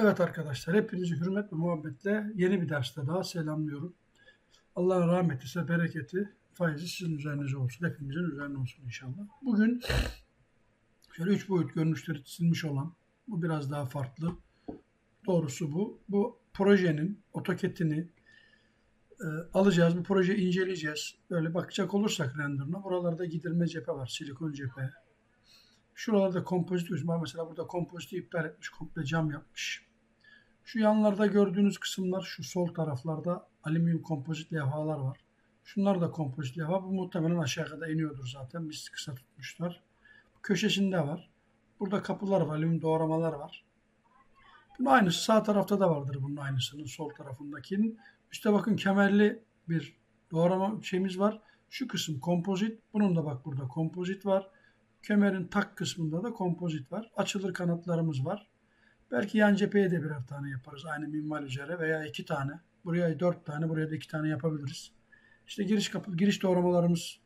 Evet arkadaşlar, hepinizi hürmet ve muhabbetle yeni bir derste daha selamlıyorum. Allah'ın rahmeti ise bereketi, faizi sizin üzerinize olsun. Hepimizin üzerine olsun inşallah. Bugün şöyle üç boyut görünüşleri çizilmiş olan, bu biraz daha farklı. Doğrusu bu. Bu projenin otoketini e, alacağız. Bu projeyi inceleyeceğiz. Böyle bakacak olursak renderına. Buralarda gidirme cephe var. Silikon cephe. Şuralarda kompozit yüz var. Mesela burada kompoziti iptal etmiş. Komple cam yapmış. Şu yanlarda gördüğünüz kısımlar şu sol taraflarda alüminyum kompozit levhalar var. Şunlar da kompozit levha. Bu muhtemelen aşağı kadar iniyordur zaten. Biz kısa tutmuşlar. Köşesinde var. Burada kapılar var. Alüminyum doğramalar var. Bunun aynısı sağ tarafta da vardır bunun aynısının sol tarafındakinin. Üste bakın kemerli bir doğrama şeyimiz var. Şu kısım kompozit. Bunun da bak burada kompozit var. Kemerin tak kısmında da kompozit var. Açılır kanatlarımız var. Belki yan cepheye de birer tane yaparız aynı minval üzere veya iki tane. Buraya dört tane, buraya da iki tane yapabiliriz. İşte giriş kapı, giriş doğramalarımız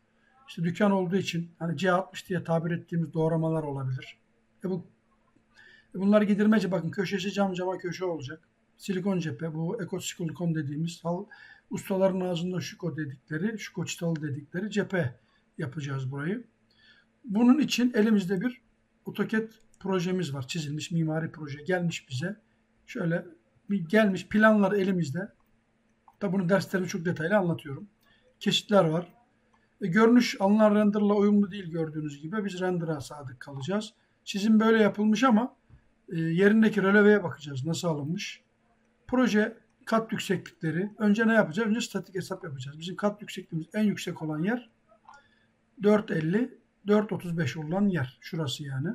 işte dükkan olduğu için hani C60 diye tabir ettiğimiz doğramalar olabilir. E bu e bunlar gidirmece bakın köşesi cam cama köşe olacak. Silikon cephe bu ekosilikon dediğimiz hal, ustaların ağzında şuko dedikleri, şuko çıtalı dedikleri cephe yapacağız burayı. Bunun için elimizde bir AutoCAD projemiz var. Çizilmiş mimari proje gelmiş bize. Şöyle gelmiş planlar elimizde. Tabi bunu derslerimde çok detaylı anlatıyorum. Keşitler var. E, görünüş alınan renderla uyumlu değil gördüğünüz gibi. Biz render'a sadık kalacağız. Çizim böyle yapılmış ama e, yerindeki röleveye bakacağız. Nasıl alınmış? Proje kat yükseklikleri. Önce ne yapacağız? Önce statik hesap yapacağız. Bizim kat yüksekliğimiz en yüksek olan yer 450 435 olan yer. Şurası yani.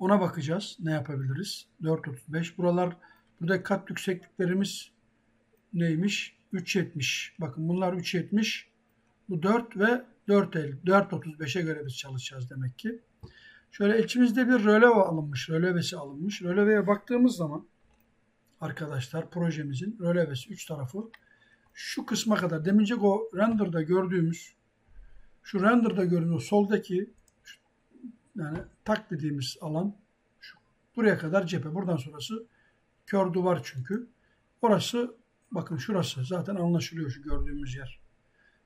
Ona bakacağız. Ne yapabiliriz? 435. Buralar burada kat yüksekliklerimiz neymiş? 370. Bakın bunlar 370. Bu 4 ve 450. 435'e göre biz çalışacağız demek ki. Şöyle içimizde bir röleve alınmış. Rölevesi alınmış. Röleveye baktığımız zaman arkadaşlar projemizin rölevesi 3 tarafı şu kısma kadar demince o render'da gördüğümüz şu render'da görünen soldaki yani tak dediğimiz alan şu, buraya kadar cephe. Buradan sonrası kör duvar çünkü. Orası bakın şurası zaten anlaşılıyor şu gördüğümüz yer.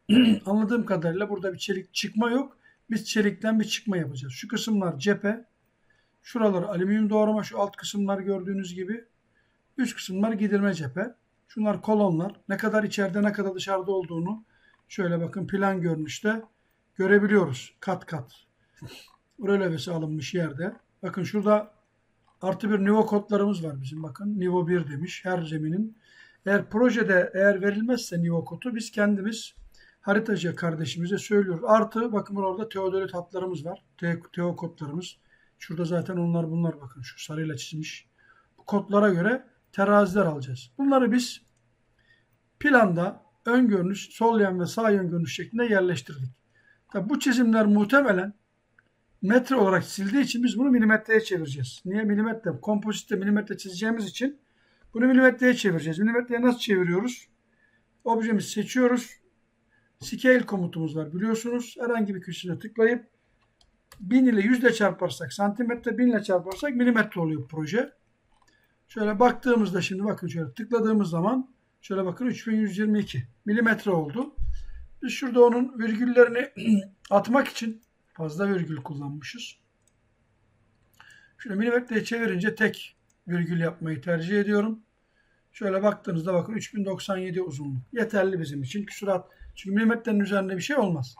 Anladığım kadarıyla burada bir çelik çıkma yok. Biz çelikten bir çıkma yapacağız. Şu kısımlar cephe. Şuralar alüminyum doğrama. Şu alt kısımlar gördüğünüz gibi. Üst kısımlar gidirme cephe. Şunlar kolonlar. Ne kadar içeride ne kadar dışarıda olduğunu şöyle bakın plan görünüşte görebiliyoruz. Kat kat. Rölevesi alınmış yerde. Bakın şurada artı bir nivo kodlarımız var bizim. Bakın nivo 1 demiş her zeminin. Eğer projede eğer verilmezse nivo kodu biz kendimiz haritacı kardeşimize söylüyoruz. Artı bakın orada teodolit hatlarımız var. Te teo kodlarımız. Şurada zaten onlar bunlar bakın şu sarıyla çizmiş. Bu kodlara göre teraziler alacağız. Bunları biz planda ön görünüş, sol yan ve sağ yön görünüş şeklinde yerleştirdik. Tabi bu çizimler muhtemelen metre olarak çizildiği için biz bunu milimetreye çevireceğiz. Niye milimetre? Kompozitte milimetre çizeceğimiz için bunu milimetreye çevireceğiz. Milimetreye nasıl çeviriyoruz? Objemizi seçiyoruz. Scale komutumuz var biliyorsunuz. Herhangi bir köşesine tıklayıp 1000 ile 100 ile çarparsak, santimetre 1000 ile çarparsak milimetre oluyor proje. Şöyle baktığımızda şimdi bakın şöyle tıkladığımız zaman şöyle bakın 3122 milimetre oldu. Biz şurada onun virgüllerini atmak için fazla virgül kullanmışız. Şöyle milimetreye çevirince tek virgül yapmayı tercih ediyorum. Şöyle baktığınızda bakın 3097 uzunluk. Yeterli bizim için. Küsurat. Çünkü milimetrenin üzerinde bir şey olmaz.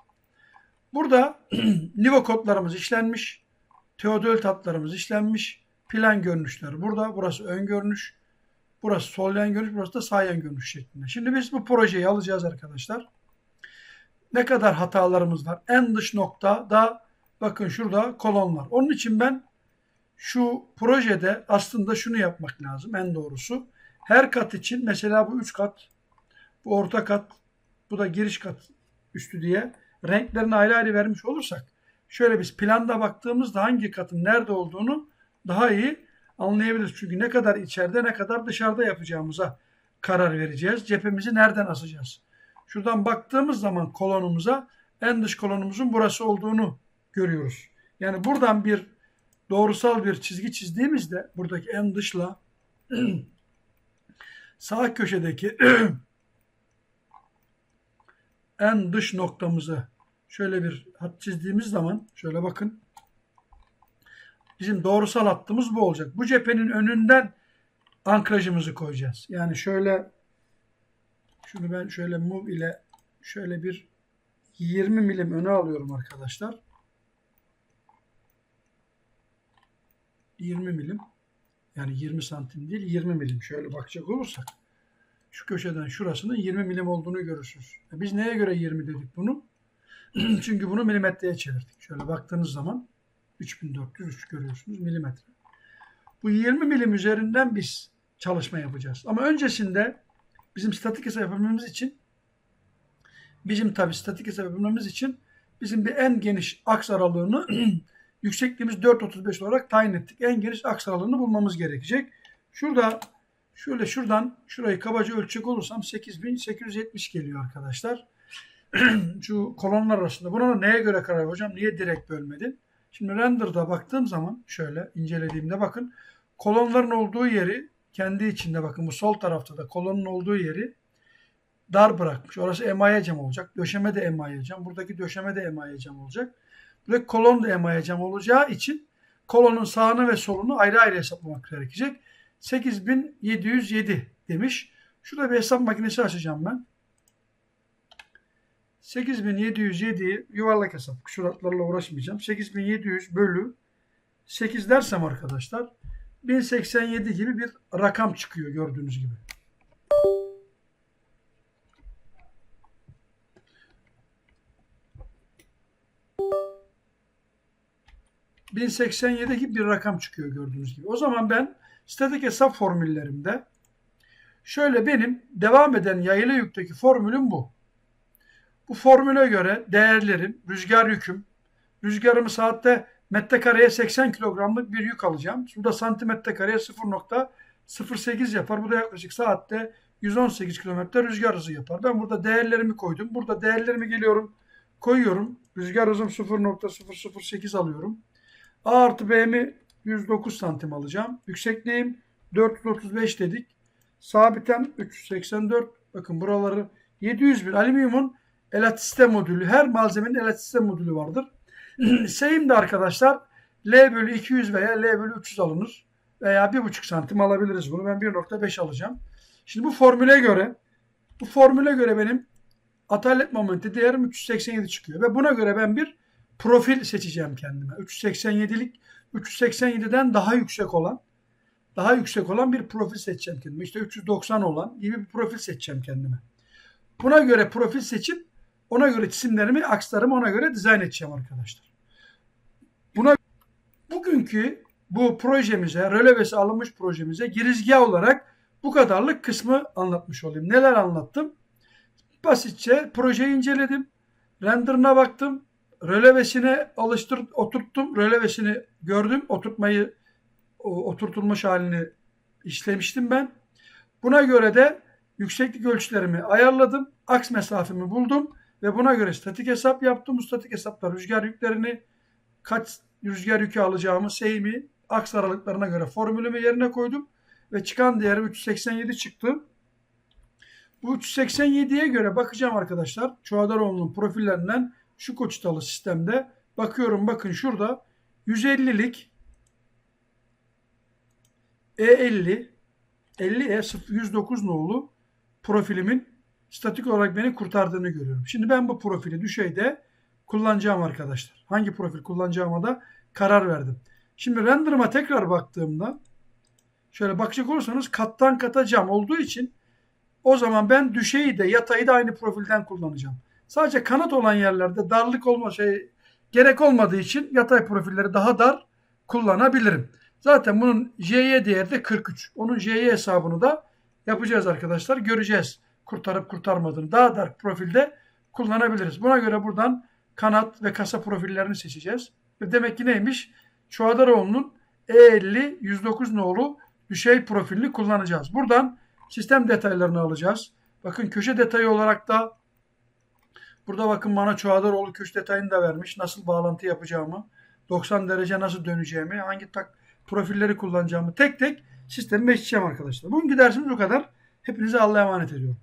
Burada nivo kodlarımız işlenmiş. Teodol tatlarımız işlenmiş. Plan görünüşler burada. Burası ön görünüş. Burası sol yan görünüş. Burası da sağ yan görünüş şeklinde. Şimdi biz bu projeyi alacağız arkadaşlar ne kadar hatalarımız var. En dış nokta da bakın şurada kolon var. Onun için ben şu projede aslında şunu yapmak lazım en doğrusu. Her kat için mesela bu üç kat, bu orta kat, bu da giriş kat üstü diye renklerini ayrı ayrı vermiş olursak şöyle biz planda baktığımızda hangi katın nerede olduğunu daha iyi anlayabiliriz. Çünkü ne kadar içeride ne kadar dışarıda yapacağımıza karar vereceğiz. Cephemizi nereden asacağız? Şuradan baktığımız zaman kolonumuza en dış kolonumuzun burası olduğunu görüyoruz. Yani buradan bir doğrusal bir çizgi çizdiğimizde buradaki en dışla sağ köşedeki en dış noktamızı şöyle bir hat çizdiğimiz zaman şöyle bakın bizim doğrusal hattımız bu olacak. Bu cephenin önünden ankrajımızı koyacağız. Yani şöyle şunu ben şöyle move ile şöyle bir 20 milim öne alıyorum arkadaşlar. 20 milim yani 20 santim değil 20 milim şöyle bakacak olursak şu köşeden şurasının 20 milim olduğunu görürsünüz. E Biz neye göre 20 dedik bunu? Çünkü bunu milimetreye çevirdik. Şöyle baktığınız zaman 3403 görüyorsunuz milimetre. Bu 20 milim üzerinden biz çalışma yapacağız. Ama öncesinde bizim statik hesap yapabilmemiz için bizim tabi statik hesap yapabilmemiz için bizim bir en geniş aks aralığını yüksekliğimiz 4.35 olarak tayin ettik. En geniş aks aralığını bulmamız gerekecek. Şurada şöyle şuradan şurayı kabaca ölçecek olursam 8870 geliyor arkadaşlar. Şu kolonlar arasında. Buna neye göre karar hocam? Niye direkt bölmedin? Şimdi render'da baktığım zaman şöyle incelediğimde bakın kolonların olduğu yeri kendi içinde bakın bu sol tarafta da kolonun olduğu yeri dar bırakmış. Orası emaye cam olacak. Döşeme de emaye cam. Buradaki döşeme de emaye cam olacak. Ve kolon da emaye cam olacağı için kolonun sağını ve solunu ayrı ayrı hesaplamak gerekecek. 8707 demiş. Şurada bir hesap makinesi açacağım ben. 8707'yi yuvarlak hesap. Şuratlarla uğraşmayacağım. 8700 bölü 8 dersem arkadaşlar 1087 gibi bir rakam çıkıyor gördüğünüz gibi. ...1087 gibi bir rakam çıkıyor gördüğünüz gibi. O zaman ben statik hesap formüllerimde... ...şöyle benim devam eden yayılı yükteki formülüm bu. Bu formüle göre değerlerim, rüzgar yüküm, rüzgarımı saatte metrekareye 80 kilogramlık bir yük alacağım. Burada santimetre kareye 0.08 yapar. Bu da yaklaşık saatte 118 kilometre rüzgar hızı yapar. Ben burada değerlerimi koydum. Burada değerlerimi geliyorum koyuyorum. Rüzgar hızım 0.008 alıyorum. A artı B'mi 109 santim alacağım. Yüksekliğim 435 dedik. Sabitem 384. Bakın buraları 701 alüminyumun elastisite modülü. Her malzemenin elastisite modülü vardır. Şeyim de arkadaşlar L bölü 200 veya L bölü 300 alınır. Veya 1,5 santim alabiliriz bunu. Ben 1.5 alacağım. Şimdi bu formüle göre bu formüle göre benim atalet momenti değerim 387 çıkıyor. Ve buna göre ben bir profil seçeceğim kendime. 387'lik 387'den daha yüksek olan daha yüksek olan bir profil seçeceğim kendime. İşte 390 olan gibi bir profil seçeceğim kendime. Buna göre profil seçip ona göre cisimlerimi, akslarımı ona göre dizayn edeceğim arkadaşlar. Buna bugünkü bu projemize, rölevesi alınmış projemize girizgah olarak bu kadarlık kısmı anlatmış olayım. Neler anlattım? Basitçe projeyi inceledim. Render'ına baktım. Rölevesine alıştır, oturttum. Rölevesini gördüm. Oturtmayı, oturtulmuş halini işlemiştim ben. Buna göre de yükseklik ölçülerimi ayarladım. Aks mesafemi buldum ve buna göre statik hesap yaptım. Bu statik hesapta rüzgar yüklerini kaç rüzgar yükü alacağımı, seymi, aks aralıklarına göre formülümü yerine koydum ve çıkan değeri 387 çıktı. Bu 387'ye göre bakacağım arkadaşlar. Çoğadaroğlu'nun profillerinden şu koçtalı sistemde bakıyorum bakın şurada 150'lik E50 50E 109 nolu profilimin statik olarak beni kurtardığını görüyorum. Şimdi ben bu profili düşeyde kullanacağım arkadaşlar. Hangi profil kullanacağıma da karar verdim. Şimdi render'ıma tekrar baktığımda şöyle bakacak olursanız kattan kata cam olduğu için o zaman ben düşeyi de yatayı da aynı profilden kullanacağım. Sadece kanat olan yerlerde darlık olma şey gerek olmadığı için yatay profilleri daha dar kullanabilirim. Zaten bunun JY değeri de 43. Onun JY hesabını da yapacağız arkadaşlar. Göreceğiz kurtarıp kurtarmadığını. Daha dar profilde kullanabiliriz. Buna göre buradan kanat ve kasa profillerini seçeceğiz. Demek ki neymiş? Çuadaroğlu'nun E50 109 nolu düşey profilini kullanacağız. Buradan sistem detaylarını alacağız. Bakın köşe detayı olarak da burada bakın bana Çuadaroğlu köşe detayını da vermiş. Nasıl bağlantı yapacağımı. 90 derece nasıl döneceğimi, hangi tak profilleri kullanacağımı tek tek sistemi geçeceğim arkadaşlar. Bugünkü dersimiz bu kadar. Hepinize Allah'a emanet ediyorum.